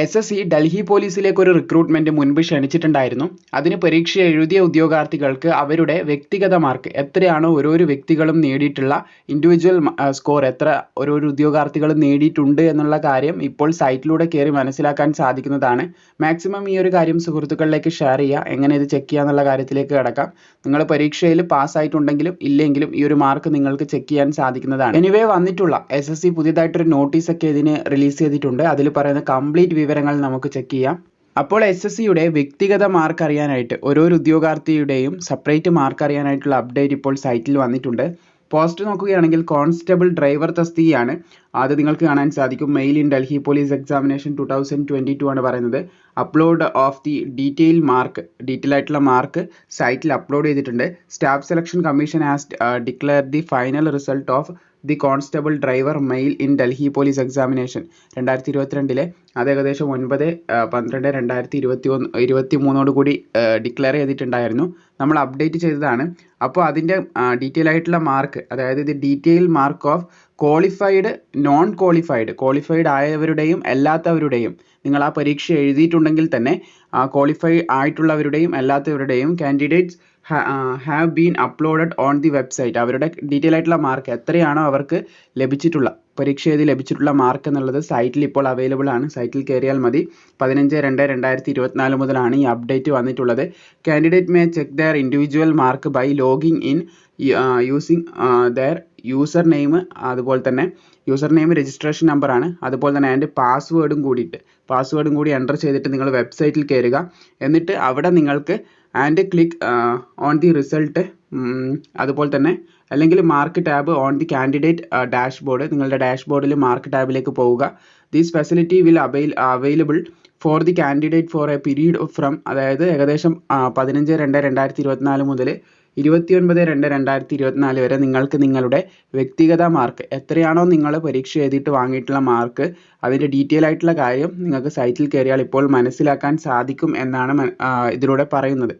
S S C Delhi പോലീസിലേക്ക് ഒരു recruitment മുൻപ് ക്ഷണിച്ചിട്ടുണ്ടായിരുന്നു. അതിന് പരീക്ഷ എഴുതിയ ഉദ്യോഗാർത്ഥികൾക്ക് അവരുടെ വ്യക്തിഗത മാർക്ക് എത്രയാണോ ഓരോരോ വ്യക്തികളും നേടിയിട്ടുള്ള ഇൻഡിവിജ്വൽ സ്കോർ എത്ര ഓരോരോ ഉദ്യോഗാർത്ഥികൾ നേടിയിട്ടുണ്ട് എന്നുള്ള കാര്യം ഇപ്പോൾ സൈറ്റിലൂടെ കയറി മനസ്സിലാക്കാൻ സാധിക്കുന്നതാണ്. മാക്സിമം ഈ ഒരു കാര്യം സുഹൃത്തുക്കളിലേക്ക് ഷെയർ ചെയ്യുക. എങ്ങനെ ഇത് ചെക്ക് ചെയ്യുക എന്നുള്ള കാര്യത്തിലേക്ക് കിടക്കാം. നിങ്ങൾ പരീക്ഷയിൽ പാസ്സായിട്ടുണ്ടെങ്കിലും ഇല്ലെങ്കിലും ഈ ഒരു മാർക്ക് നിങ്ങൾക്ക് ചെക്ക് ചെയ്യാൻ സാധിക്കുന്നതാണ്. എനിവേ വന്നിട്ടുള്ള എസ് എസ് സി പുതിയതായിട്ടൊരു നോട്ടീസൊക്കെ ഇതിന് റിലീസ് ചെയ്തിട്ടുണ്ട്. അതിൽ പറയുന്ന കംപ്ലീറ്റ് വിവരങ്ങൾ നമുക്ക് ചെക്ക് ചെയ്യാം. അപ്പോൾ എസ് എസ് സിയുടെ വ്യക്തിഗത മാർക്ക് അറിയാനായിട്ട് ഓരോരോ ഉദ്യോഗാർത്ഥിയുടെയും സെപ്പറേറ്റ് മാർക്ക് അറിയാനായിട്ടുള്ള അപ്ഡേറ്റ് ഇപ്പോൾ സൈറ്റിൽ വന്നിട്ടുണ്ട്. പോസ്റ്റ് നോക്കുകയാണെങ്കിൽ കോൺസ്റ്റബിൾ ഡ്രൈവർ തസ്തികയാണ് അത് നിങ്ങൾക്ക് കാണാൻ സാധിക്കും. Male in Delhi police examination two thousand twenty two ആണ് പറയുന്നത്. Upload of the detail mark detail ആയിട്ടുള്ള മാർക്ക് സൈറ്റിൽ അപ്ലോഡ് ചെയ്തിട്ടുണ്ട്. Staff selection commission has declare the final result of the constable driver male in Delhi police examination. രണ്ടായിരത്തി ഇരുപത്തിരണ്ടിലെ അത് ഏകദേശം ഒൻപത് പന്ത്രണ്ട് രണ്ടായിരത്തി ഇരുപത്തി ഒന്ന് ഇരുപത്തി മൂന്നോട് കൂടി ഡിക്ലെയർ ചെയ്തിട്ടുണ്ടായിരുന്നു. നമ്മൾ അപ്ഡേറ്റ് ചെയ്തതാണ്. അപ്പോൾ അതിന്റെ ഡീറ്റെയിൽ ആയിട്ടുള്ള മാർക്ക് അതായത് ഇത് detail mark of qualified non qualified qualified ആയവരുടെയും അല്ലാത്തവരുടെയും നിങ്ങൾ ആ പരീക്ഷ എഴുതിയിട്ടുണ്ടെങ്കിൽ തന്നെ ക്വാളിഫൈ ആയിട്ടുള്ളവരുടെയും അല്ലാത്തവരുടെയും candidates have been uploaded on the website അവരുടെ ഡീറ്റെയിൽ ആയിട്ടുള്ള മാർക്ക് എത്രയാണോ അവർക്ക് ലഭിച്ചിട്ടുള്ള പരീക്ഷ എഴുതി ലഭിച്ചിട്ടുള്ള മാർക്ക് എന്നുള്ളത് സൈറ്റിൽ ഇപ്പോൾ അവൈലബിൾ ആണ്. സൈറ്റിൽ കയറിയാൽ മതി. പതിനഞ്ച് രണ്ട് രണ്ടായിരത്തി ഇരുപത്തിനാല് മുതലാണ് ഈ അപ്ഡേറ്റ് വന്നിട്ടുള്ളത്. Candidate may check their individual mark by logging in using their user name അതുപോലെ തന്നെ യൂസർ നെയിം രജിസ്ട്രേഷൻ നമ്പറാണ് അതുപോലെ തന്നെ അതിന്റെ പാസ്വേഡും കൂടിയിട്ട്. പാസ്വേഡും കൂടി എന്റർ ചെയ്തിട്ട് നിങ്ങൾ വെബ്സൈറ്റിൽ കയറുക. എന്നിട്ട് അവിടെ നിങ്ങൾക്ക് and click on the result അതുപോലെ തന്നെ അല്ലെങ്കിൽ mark tab on the candidate dashboard നിങ്ങളുടെ ഡാഷ്ബോർഡിൽ മാർക്ക് ടാബിലേക്ക് പോവുക. These facility will avail available for the candidate for a period from അതായത് ഏകദേശം പതിനഞ്ച് രണ്ട് രണ്ടായിരത്തി ഇരുപത്തിനാല് മുതൽ ഇരുപത്തിയൊൻപത് രണ്ട് രണ്ടായിരത്തി ഇരുപത്തിനാല് വരെ നിങ്ങൾക്ക് നിങ്ങളുടെ വ്യക്തിഗത മാർക്ക് എത്രയാണോ നിങ്ങൾ പരീക്ഷ എഴുതിയിട്ട് വാങ്ങിയിട്ടുള്ള മാർക്ക് അതിന്റെ ഡീറ്റെയിൽ ആയിട്ടുള്ള കാര്യം നിങ്ങൾക്ക് സൈറ്റിൽ കയറിയാൽ ഇപ്പോൾ മനസ്സിലാക്കാൻ സാധിക്കും എന്നാണ് ഇതിലൂടെ പറയുന്നത്.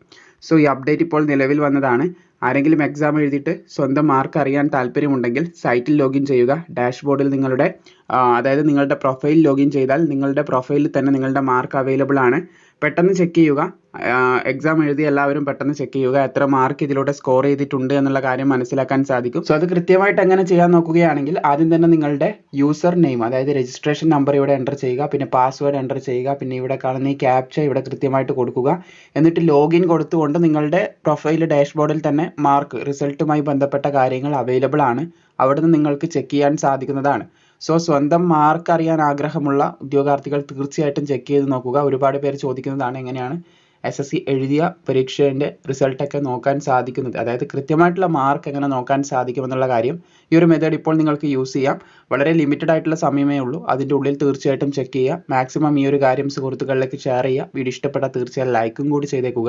സോ ഈ അപ്ഡേറ്റ് ഇപ്പോൾ നിലവിൽ വന്നതാണ്. ആരെങ്കിലും എക്സാം എഴുതിയിട്ട് സ്വന്തം മാർക്ക് അറിയാൻ താല്പര്യമുണ്ടെങ്കിൽ സൈറ്റിൽ ലോഗിൻ ചെയ്യുക. ഡാഷ്ബോർഡിൽ നിങ്ങളുടെ അതായത് നിങ്ങളുടെ പ്രൊഫൈൽ ലോഗിൻ ചെയ്താൽ നിങ്ങളുടെ പ്രൊഫൈലിൽ തന്നെ നിങ്ങളുടെ മാർക്ക് അവൈലബിൾ ആണ്. പെട്ടെന്ന് ചെക്ക് ചെയ്യുക. എക്സാം എഴുതി എല്ലാവരും പെട്ടെന്ന് ചെക്ക് ചെയ്യുക. എത്ര മാർക്ക് ഇതിലൂടെ സ്കോർ ചെയ്തിട്ടുണ്ട് എന്നുള്ള കാര്യം മനസ്സിലാക്കാൻ സാധിക്കും. സോ അത് കൃത്യമായിട്ട് എങ്ങനെ ചെയ്യാൻ നോക്കുകയാണെങ്കിൽ ആദ്യം തന്നെ നിങ്ങളുടെ യൂസർ നെയിം അതായത് രജിസ്ട്രേഷൻ നമ്പർ ഇവിടെ എന്റർ ചെയ്യുക പിന്നെ പാസ്വേഡ് എന്റർ ചെയ്യുക പിന്നെ ഇവിടെ കാണുന്ന ഈ ക്യാപ്ച ഇവിടെ കൃത്യമായിട്ട് കൊടുക്കുക. എന്നിട്ട് ലോഗിൻ കൊടുത്തുകൊണ്ട് നിങ്ങളുടെ പ്രൊഫൈൽ ഡാഷ്ബോർഡിൽ തന്നെ മാർക്ക് റിസൾട്ടുമായി ബന്ധപ്പെട്ട കാര്യങ്ങൾ അവൈലബിൾ ആണ്. അവിടെ നിന്ന് നിങ്ങൾക്ക് ചെക്ക് ചെയ്യാൻ സാധിക്കുന്നതാണ്. സോ സ്വന്തം മാർക്ക് അറിയാൻ ആഗ്രഹമുള്ള ഉദ്യോഗാർത്ഥികൾ തീർച്ചയായിട്ടും ചെക്ക് ചെയ്ത് നോക്കുക. ഒരുപാട് പേര് ചോദിക്കുന്നതാണ് എങ്ങനെയാണ് എസ് എസ് സി എഴുതിയ പരീക്ഷേന്റെ റിസൾട്ടൊക്കെ നോക്കാൻ സാധിക്കുന്നത്. അതായത് കൃത്യമായിട്ടുള്ള മാർക്ക് എങ്ങനെ നോക്കാൻ സാധിക്കുമെന്നുള്ള കാര്യം ഈ ഒരു മെത്തേഡ് ഇപ്പോൾ നിങ്ങൾക്ക് യൂസ് ചെയ്യാം. വളരെ ലിമിറ്റഡ് ആയിട്ടുള്ള സമയമേ ഉള്ളൂ. അതിന്റെ ഉള്ളിൽ തീർച്ചയായിട്ടും ചെക്ക് ചെയ്യുക. മാക്സിമം ഈ ഒരു കാര്യം സുഹൃത്തുക്കളിലേക്ക് ഷെയർ ചെയ്യുക. വീഡിയോ ഇഷ്ടപ്പെട്ടാൽ തീർച്ചയായും ലൈക്കും കൂടി ചെയ്തേക്കുക.